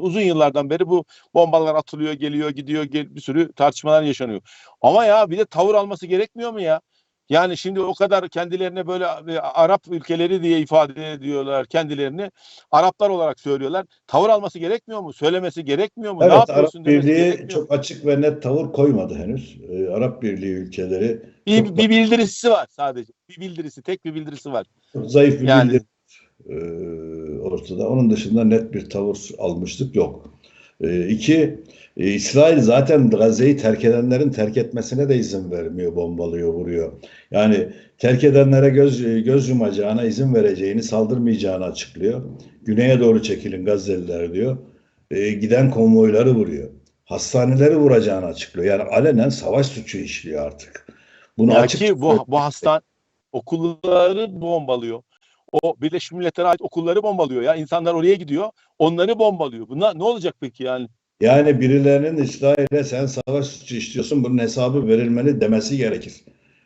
uzun yıllardan beri bu bombalar atılıyor, geliyor, gidiyor, gel, bir sürü tartışmalar yaşanıyor. Ama ya bir de tavır alması gerekmiyor mu ya? Yani şimdi o kadar kendilerine böyle e, Arap ülkeleri diye ifade ediyorlar kendilerini. Araplar olarak söylüyorlar. Tavır alması gerekmiyor mu? Söylemesi gerekmiyor mu? ne Evet, Arap yapıyorsun demesi Birliği mu? çok açık ve net tavır koymadı henüz. Ee, Arap Birliği ülkeleri Bir, bir bildirisi var sadece. Bir bildirisi, tek bir bildirisi var. çok zayıf bir Yani- bildiri e, ortada. Onun dışında net bir tavır almıştık yok. E, iki, e, İsrail zaten Gazze'yi terk edenlerin terk etmesine de izin vermiyor, bombalıyor, vuruyor. Yani terk edenlere göz, göz yumacağına, izin vereceğini, saldırmayacağını açıklıyor. Güneye doğru çekilin Gazze'liler diyor. E, giden konvoyları vuruyor. Hastaneleri vuracağını açıklıyor. Yani alenen savaş suçu işliyor artık. Bunu açık bu, bu hastane okulları bombalıyor. O Birleşmiş Milletler'e ait okulları bombalıyor ya. İnsanlar oraya gidiyor. Onları bombalıyor. Bunlar ne olacak peki yani? Yani birilerinin İsrail'e sen savaş suçu işliyorsun bunun hesabı verilmeli demesi gerekir.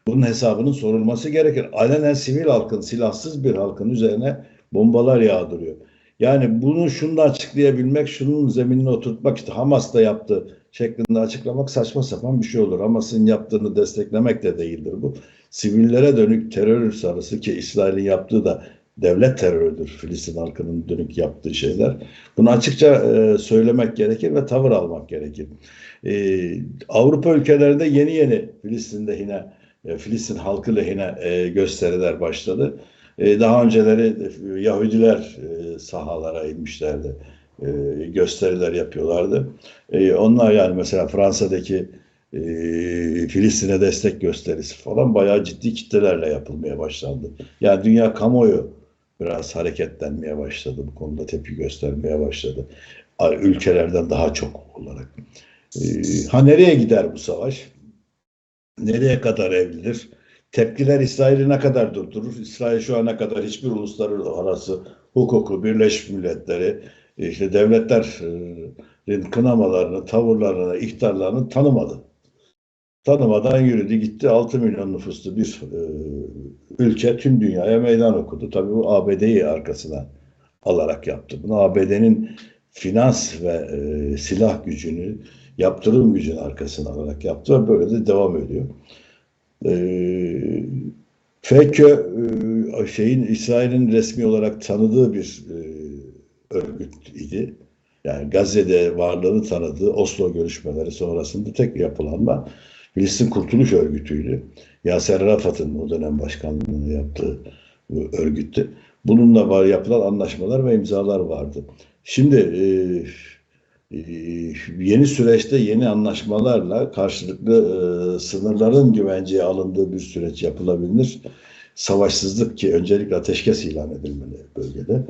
Bunun hesabının sorulması gerekir. Alenen sivil halkın, silahsız bir halkın üzerine bombalar yağdırıyor. Yani bunu şunu açıklayabilmek, şunun zeminine oturtmak işte Hamas da yaptı şeklinde açıklamak saçma sapan bir şey olur. Hamas'ın yaptığını desteklemek de değildir bu. Sivillere dönük terör sarısı ki İsrail'in yaptığı da devlet terörüdür. Filistin halkının dönük yaptığı şeyler. Bunu açıkça e, söylemek gerekir ve tavır almak gerekir. E, Avrupa ülkelerinde yeni yeni Filistin lehine, e, Filistin halkı lehine e, gösteriler başladı. E, daha önceleri e, Yahudiler e, sahalara inmişlerdi. E, gösteriler yapıyorlardı. E, onlar yani mesela Fransa'daki e, Filistin'e destek gösterisi falan bayağı ciddi kitlelerle yapılmaya başlandı. Yani dünya kamuoyu biraz hareketlenmeye başladı. Bu konuda tepki göstermeye başladı. Ülkelerden daha çok olarak. Ee, ha nereye gider bu savaş? Nereye kadar evrilir? Tepkiler İsrail'i ne kadar durdurur? İsrail şu ana kadar hiçbir uluslararası hukuku, Birleşmiş Milletleri, işte devletlerin kınamalarını, tavırlarını, ihtarlarını tanımadı. Tanımadan yürüdü gitti 6 milyon nüfuslu bir e, ülke tüm dünyaya meydan okudu. Tabii bu ABD'yi arkasına alarak yaptı. Bunu ABD'nin finans ve e, silah gücünü, yaptırım gücünü arkasına alarak yaptı ve böyle de devam ediyor. E, FETÖ e, şeyin İsrail'in resmi olarak tanıdığı bir e, örgüt idi. Yani Gazze'de varlığını tanıdığı Oslo görüşmeleri sonrasında tek yapılanma Filistin Kurtuluş Örgütü'ydü. Yaser Arafat'ın o dönem başkanlığını yaptığı bu örgüttü. Bununla var yapılan anlaşmalar ve imzalar vardı. Şimdi e, e, yeni süreçte yeni anlaşmalarla karşılıklı e, sınırların güvenceye alındığı bir süreç yapılabilir. Savaşsızlık ki öncelikle ateşkes ilan edilmeli bölgede.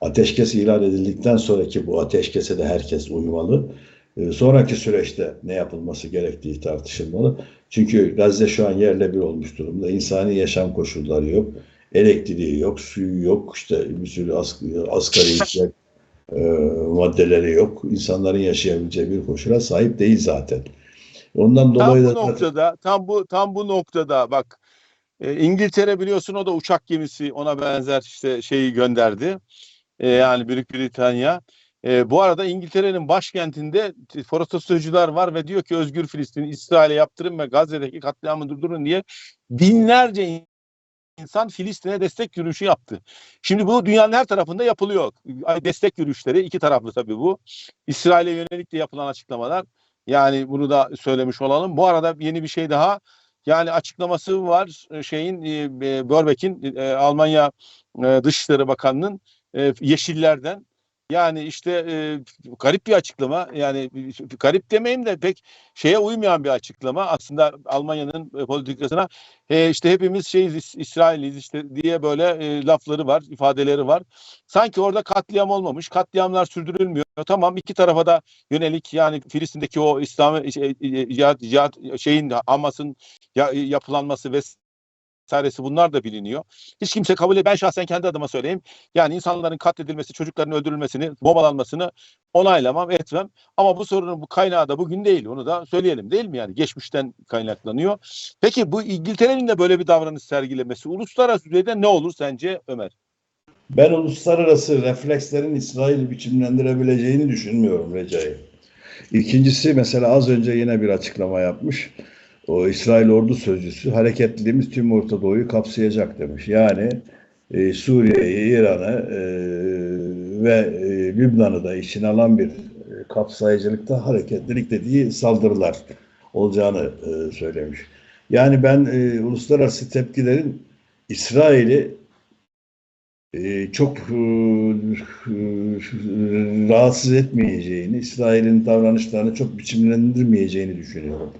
Ateşkes ilan edildikten sonraki bu ateşkese de herkes uymalı. E, sonraki süreçte ne yapılması gerektiği tartışılmalı. Çünkü Gazze şu an yerle bir olmuş durumda. İnsani yaşam koşulları yok. Elektriği yok, suyu yok, işte bir sürü asgari, asgari ihtiyaç e, maddeleri yok. İnsanların yaşayabileceği bir koşula sahip değil zaten. Ondan Tam dolayı bu da noktada, tam bu tam bu noktada bak e, İngiltere biliyorsun o da uçak gemisi ona benzer işte şeyi gönderdi. E, yani Büyük Britanya. E, bu arada İngiltere'nin başkentinde protestocular var ve diyor ki Özgür Filistin, İsrail'e yaptırın ve Gazze'deki katliamı durdurun diye binlerce insan Filistin'e destek yürüyüşü yaptı. Şimdi bu dünyanın her tarafında yapılıyor. Destek yürüyüşleri iki taraflı tabii bu. İsrail'e yönelik de yapılan açıklamalar. Yani bunu da söylemiş olalım. Bu arada yeni bir şey daha. Yani açıklaması var e, şeyin e, e, Börbeck'in e, Almanya e, Dışişleri Bakanı'nın e, Yeşillerden yani işte e, garip bir açıklama. Yani garip demeyeyim de pek şeye uymayan bir açıklama. Aslında Almanya'nın e, politikasına e, işte hepimiz şeyiz İs- İsrailiyiz işte diye böyle e, lafları var ifadeleri var. Sanki orada katliam olmamış. Katliamlar sürdürülmüyor. Tamam iki tarafa da yönelik yani Filistin'deki o İslam şey, e, cihat, cihat şeyin Hamas'ın ya, yapılanması vesairesi bunlar da biliniyor. Hiç kimse kabul et. Ben şahsen kendi adıma söyleyeyim. Yani insanların katledilmesi, çocukların öldürülmesini, bombalanmasını onaylamam, etmem. Ama bu sorunun bu kaynağı da bugün değil. Onu da söyleyelim değil mi yani? Geçmişten kaynaklanıyor. Peki bu İngiltere'nin de böyle bir davranış sergilemesi uluslararası düzeyde ne olur sence Ömer? Ben uluslararası reflekslerin İsrail'i biçimlendirebileceğini düşünmüyorum Recai. İkincisi mesela az önce yine bir açıklama yapmış. O İsrail ordu sözcüsü hareketliliğimiz tüm Orta Doğu'yu kapsayacak demiş. Yani e, Suriye'yi, İran'ı e, ve e, Lübnan'ı da içine alan bir e, kapsayıcılıkta hareketlilik dediği saldırılar olacağını e, söylemiş. Yani ben e, uluslararası tepkilerin İsrail'i e, çok e, rahatsız etmeyeceğini, İsrail'in davranışlarını çok biçimlendirmeyeceğini düşünüyorum.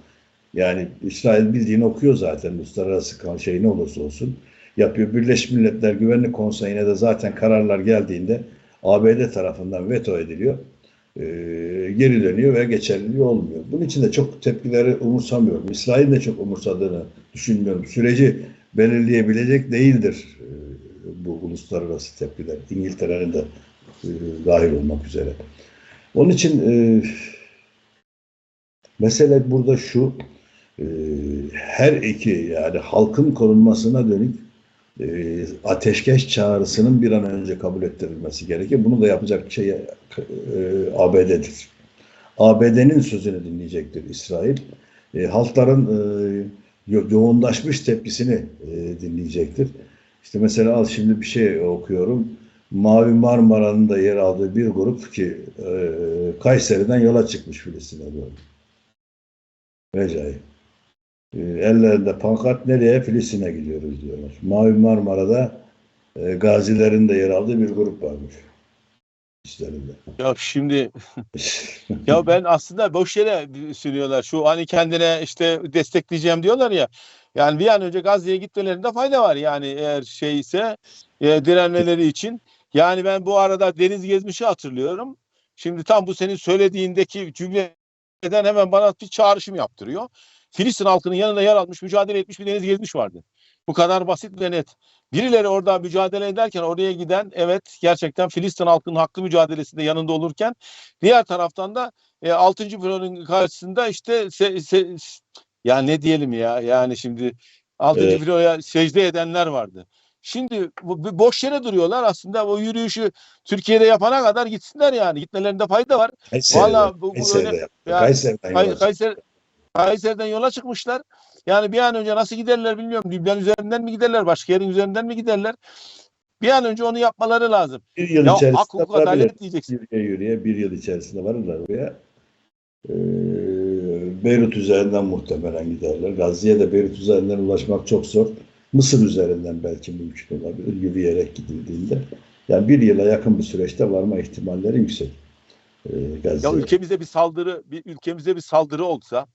Yani İsrail bildiğini okuyor zaten uluslararası şey ne olursa olsun yapıyor. Birleşmiş Milletler Güvenlik Konseyi'ne de zaten kararlar geldiğinde ABD tarafından veto ediliyor. E, geri dönüyor ve geçerliliği olmuyor. Bunun için de çok tepkileri umursamıyorum. İsrail'in de çok umursadığını düşünmüyorum. Süreci belirleyebilecek değildir e, bu uluslararası tepkiler. İngiltere'nin de e, dahil olmak üzere. Onun için e, mesele burada şu e, her iki yani halkın korunmasına dönük e, ateşkes çağrısının bir an önce kabul ettirilmesi gerekir. Bunu da yapacak şey e, ABD'dir. ABD'nin sözünü dinleyecektir İsrail. E, halkların e, yo- yoğunlaşmış tepkisini e, dinleyecektir. İşte mesela al şimdi bir şey okuyorum. Mavi Marmara'nın da yer aldığı bir grup ki e, Kayseri'den yola çıkmış Filistin'e doğru. Recai. E, ellerinde pankart nereye? Filistin'e gidiyoruz diyorlar. Mavi Marmara'da e, gazilerin de yer aldığı bir grup varmış. İşlerinde. Ya şimdi ya ben aslında boş yere sürüyorlar. Şu hani kendine işte destekleyeceğim diyorlar ya. Yani bir an önce Gazze'ye gitmelerinde fayda var. Yani eğer şeyse e, direnmeleri için. Yani ben bu arada Deniz Gezmiş'i hatırlıyorum. Şimdi tam bu senin söylediğindeki cümleden hemen bana bir çağrışım yaptırıyor. Filistin halkının yanında yer almış, mücadele etmiş bir Deniz Gezmiş vardı. Bu kadar basit ve net. Birileri orada mücadele ederken oraya giden evet gerçekten Filistin halkının hakkı mücadelesinde yanında olurken diğer taraftan da e, 6. filonun karşısında işte se, se, ya ne diyelim ya yani şimdi 6. Evet. filoya secde edenler vardı. Şimdi bu, boş yere duruyorlar aslında o yürüyüşü Türkiye'de yapana kadar gitsinler yani gitmelerinde fayda var. Kayseri'de, Vallahi bu- bu Kayseri'de öyle- yani Kayseri'den Kayseri, Kayseri'den yola çıkmışlar. Yani bir an önce nasıl giderler bilmiyorum. Lübnan üzerinden mi giderler, başka yerin üzerinden mi giderler? Bir an önce onu yapmaları lazım. Bir yıl Ya hak, içerisinde hukuk, adalet diyeceksin. Yürüye yürüye bir yıl içerisinde varırlar buraya. Ee, Beyrut üzerinden muhtemelen giderler. Gazze'ye de Beyrut üzerinden ulaşmak çok zor. Mısır üzerinden belki mümkün olabilir yürüyerek gidildiğinde. Yani bir yıla yakın bir süreçte varma ihtimalleri yüksek. Ee, Ya ülkemize bir saldırı, bir ülkemize bir saldırı olsa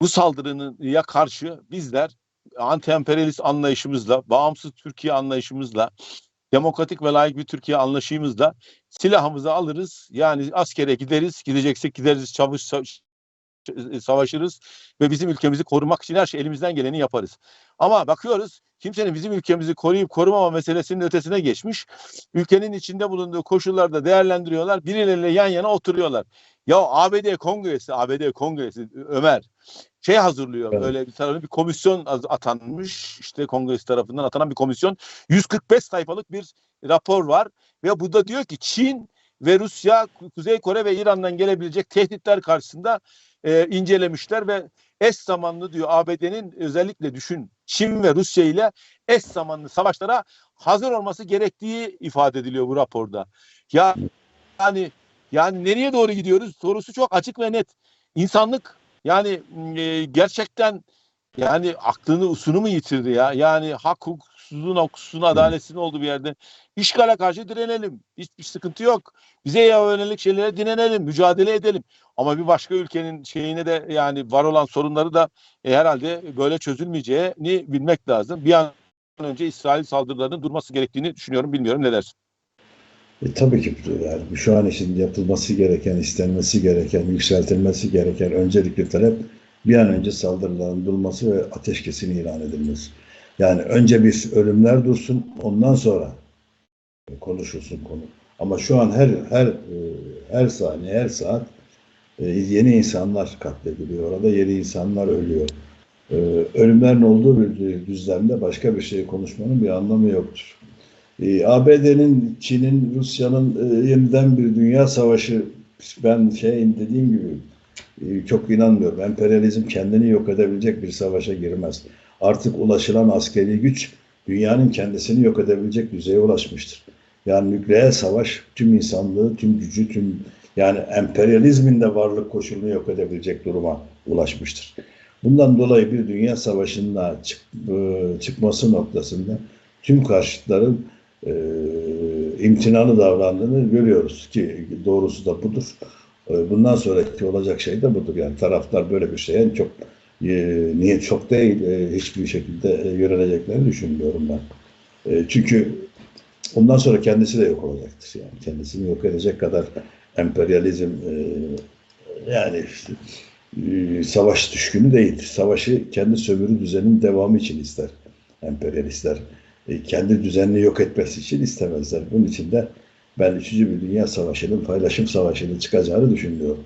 bu saldırının ya karşı bizler anti-emperyalist anlayışımızla, bağımsız Türkiye anlayışımızla, demokratik ve layık bir Türkiye anlayışımızla silahımızı alırız. Yani askere gideriz, gideceksek gideriz, çavuş savaşırız ve bizim ülkemizi korumak için her şey elimizden geleni yaparız. Ama bakıyoruz kimsenin bizim ülkemizi koruyup korumama meselesinin ötesine geçmiş. Ülkenin içinde bulunduğu koşullarda değerlendiriyorlar. Birileriyle yan yana oturuyorlar. Ya ABD Kongresi, ABD Kongresi Ömer şey hazırlıyor. Evet. Öyle bir tarafı bir komisyon atanmış. işte Kongresi tarafından atanan bir komisyon. 145 sayfalık bir rapor var ve bu da diyor ki Çin ve Rusya, Ku- Kuzey Kore ve İran'dan gelebilecek tehditler karşısında e, incelemişler ve eş zamanlı diyor ABD'nin özellikle düşün Çin ve Rusya ile eş zamanlı savaşlara hazır olması gerektiği ifade ediliyor bu raporda. Ya yani yani nereye doğru gidiyoruz? Sorusu çok açık ve net. İnsanlık yani e, gerçekten yani aklını usunu mu yitirdi ya? Yani hak hukuksuzluğun hukuksuzluğun adaletsizliğin olduğu bir yerde işgale karşı direnelim. Hiçbir sıkıntı yok. Bize yönelik şeylere direnelim, mücadele edelim. Ama bir başka ülkenin şeyine de yani var olan sorunları da e, herhalde böyle çözülmeyeceğini bilmek lazım. Bir an önce İsrail saldırılarının durması gerektiğini düşünüyorum. Bilmiyorum ne dersin? E, tabii ki yani şu an için yapılması gereken, istenmesi gereken, yükseltilmesi gereken öncelikli talep bir an önce saldırıların durması ve ateşkesin ilan edilmesi. Yani önce bir ölümler dursun, ondan sonra konuşulsun konu. Ama şu an her her e, her saniye, her saat e, yeni insanlar katlediliyor. Orada yeni insanlar ölüyor. E, Ölümlerin olduğu bir düzlemde başka bir şey konuşmanın bir anlamı yoktur. ABD'nin, Çin'in, Rusya'nın yeniden bir dünya savaşı ben şey dediğim gibi çok inanmıyorum. Emperyalizm kendini yok edebilecek bir savaşa girmez. Artık ulaşılan askeri güç dünyanın kendisini yok edebilecek düzeye ulaşmıştır. Yani nükleer savaş tüm insanlığı, tüm gücü, tüm yani emperyalizmin de varlık koşulunu yok edebilecek duruma ulaşmıştır. Bundan dolayı bir dünya savaşına çık, e, çıkması noktasında tüm karşıtların e, imtinalı davrandığını görüyoruz ki doğrusu da budur. E, bundan sonraki olacak şey de budur. Yani taraftar böyle bir şeye çok niye çok değil e, hiçbir şekilde e, yöneleceklerini düşünmüyorum ben. E, çünkü ondan sonra kendisi de yok olacaktır. Yani kendisini yok edecek kadar emperyalizm e, yani işte, e, savaş düşkünü değil. Savaşı kendi sömürü düzeninin devamı için ister emperyalistler. Kendi düzenini yok etmesi için istemezler. Bunun için de ben 3. bir dünya savaşının paylaşım savaşının çıkacağını düşünmüyorum.